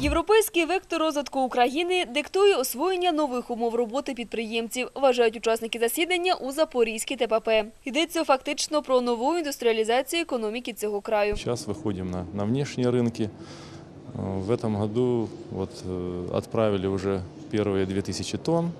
Європейський вектор розвитку України диктує освоєння нових умов роботи підприємців, вважають учасники засідання у Запорізькій ТПП. Йдеться фактично про нову індустріалізацію економіки цього краю. Сейчас выходим на, на внешние рынки. Э, В этом году вот, э, отправили уже первые 2000 тонн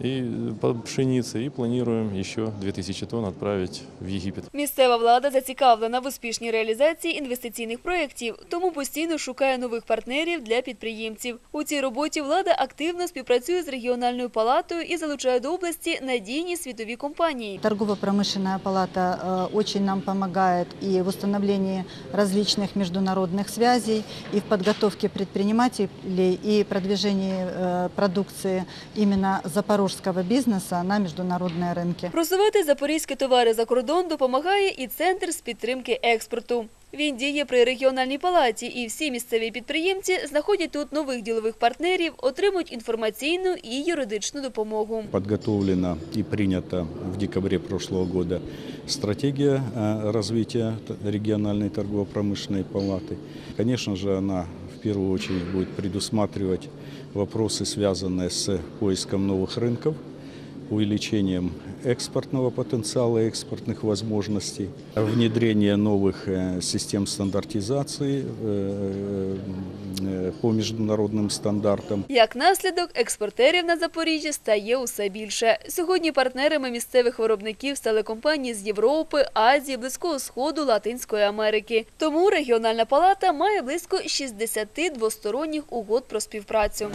и по пшеницы и планируем еще 2000 тонн отправить в Египет. Місцева влада зацікавлена в успішній реалізації інвестиційних проєктів, тому постійно шукає нових партнерів для підприємців. У цій роботі влада активно співпрацює з регіональною палатою і залучає до області надійні світові компанії. Торгово-промышленная палата э, очень нам помогает и в установлении различных международных связей, и в подготовке предпринимателей, и продвижении э, продукции именно запорожского бизнеса на международные рынки. Просувати запорізькі товари за кордон допомагає і центр з підтримки експорту. Він діє при регіональній палаті, і всі місцеві підприємці знаходять тут нових ділових партнерів, отримують інформаційну і юридичну допомогу. Подготовлена и принята в декабре прошлого года стратегия э, развития т- региональной торгово-промышленной палаты. Конечно же, она в первую очередь будет предусматривать вопросы, связанные с поиском новых рынков, увеличением экспортного потенциала, экспортных возможностей, внедрение новых э, систем стандартизации э, э, по международным стандартам. Як наслідок, експортерів на Запоріжжі стає усе більше. Сьогодні партнерами місцевих виробників стали компанії з Європи, Азії, Близького Сходу, Латинської Америки. Тому регіональна палата має близько 60 двосторонніх угод про співпрацю.